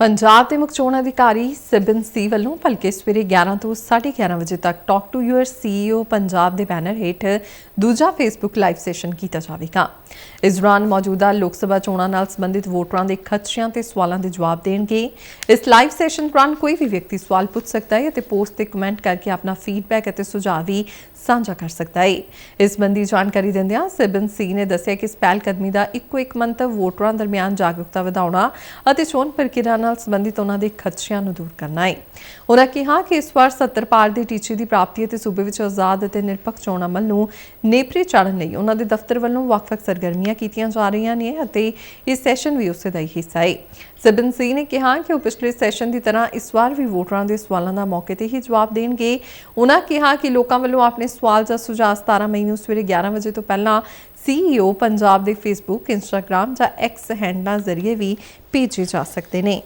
ਪੰਜਾਬ ਦੇ ਮੁੱਖ ਚੋਣ ਅਧਿਕਾਰੀ ਸਿਬਨ ਸੀ ਵੱਲੋਂ ਭਲਕੇ ਸਵੇਰੇ 11 ਤੋਂ 11:30 ਵਜੇ ਤੱਕ talk to your CEO Punjab ਦੇ ਬੈਨਰ ਹੇਠ ਦੂਜਾ ਫੇਸਬੁੱਕ ਲਾਈਵ ਸੈਸ਼ਨ ਕੀਤਾ ਜਾਵੇਗਾ। ਇਸ ਦੌਰਾਨ ਮੌਜੂਦਾ ਲੋਕ ਸਭਾ ਚੋਣਾਂ ਨਾਲ ਸੰਬੰਧਿਤ ਵੋਟਰਾਂ ਦੇ ਖਦਸ਼ਿਆਂ ਤੇ ਸਵਾਲਾਂ ਦੇ ਜਵਾਬ ਦੇਣਗੇ। ਇਸ ਲਾਈਵ ਸੈਸ਼ਨ ਦੌਰਾਨ ਕੋਈ ਵੀ ਵਿਅਕਤੀ ਸਵਾਲ ਪੁੱਛ ਸਕਦਾ ਹੈ ਅਤੇ ਪੋਸਟ ਤੇ ਕਮੈਂਟ ਕਰਕੇ ਆਪਣਾ ਫੀਡਬੈਕ ਅਤੇ ਸੁਝਾਅ ਵੀ ਸਾਂਝਾ ਕਰ ਸਕਦਾ ਹੈ। ਇਸ ਸੰਬੰਧੀ ਜਾਣਕਾਰੀ ਦਿੰਦਿਆਂ ਸਿਬਨ ਸੀ ਨੇ ਦੱਸਿਆ ਕਿ ਇਸ ਪਹਿਲ ਕਦਮੀ ਦਾ ਇੱਕੋ ਇੱਕ ਮੰਤਵ ਵੋਟਰਾਂ ਦਰਮਿਆਨ ਜਾਗਰੂਕਤਾ ਵਧਾਉਣਾ ਅਤੇ ਚੋਣ ਪ੍ਰਕਿਰਿਆ ਨਾਲ ਸੰਬੰਧਿਤ ਉਹਨਾਂ ਦੇ ਖਦਸ਼ਿਆਂ ਨੂੰ ਦੂਰ ਕਰਨਾ ਹੈ। ਉਹਨਾਂ ਕਿਹਾ ਕਿ ਇਸ ਵਾਰ 70 ਪਾਰ ਦੇ ਟੀਚੇ ਦੀ ਪ੍ਰਾਪਤੀ ਅਤੇ ਸੂਬੇ ਵਿੱਚ ਆਜ਼ਾਦ ਅਤੇ ਨਿਰਪੱਖ ਚੋਣ ਅਮਲ ਨੂੰ ਨੇਪਰੇ ਚਾੜਨ ਲਈ ਉਹਨਾਂ ਦੇ ਦਫ਼ਤਰ ਵੱਲੋਂ ਵੱਖ-ਵੱਖ ਸਰਗਰਮੀਆਂ ਕੀਤੀਆਂ ਜਾ ਰਹੀਆਂ ਨੇ ਅਤੇ ਇਸ ਸੈਸ਼ਨ ਵੀ ਉਸੇ ਦਾ ਹੀ ਹਿੱਸਾ ਹੈ। ਸਿਬਨ ਸਿੰਘ ਨੇ ਕਿਹਾ ਕਿ ਉਹ ਪਿਛਲੇ ਸੈਸ਼ਨ ਦੀ ਤਰ੍ਹਾਂ ਇਸ ਵਾਰ ਵੀ ਵੋਟਰਾਂ ਦੇ ਸਵਾਲਾਂ ਦਾ ਮੌਕੇ ਤੇ ਹੀ ਜਵਾਬ ਦੇਣਗੇ। ਉਹਨਾਂ ਕਿਹਾ ਕਿ ਲੋਕਾਂ ਵੱਲੋਂ ਆਪਣੇ ਸਵਾਲ ਜਾਂ ਸੁਝਾਅ 17 ਮਈ ਨੂੰ ਸਵੇਰੇ 11 ਵਜੇ ਤੋਂ ਪਹਿਲਾਂ ਸੀਈਓ ਪੰਜਾਬ ਦੇ ਫੇਸਬੁੱਕ ਇੰਸਟਾਗ੍ਰam ਜਾਂ ਐਕਸ ਹੈਂਡਲਾਂ ਜ਼ਰੀਏ ਵੀ ਭੇਜੇ ਜਾ ਸਕਦੇ ਨੇ।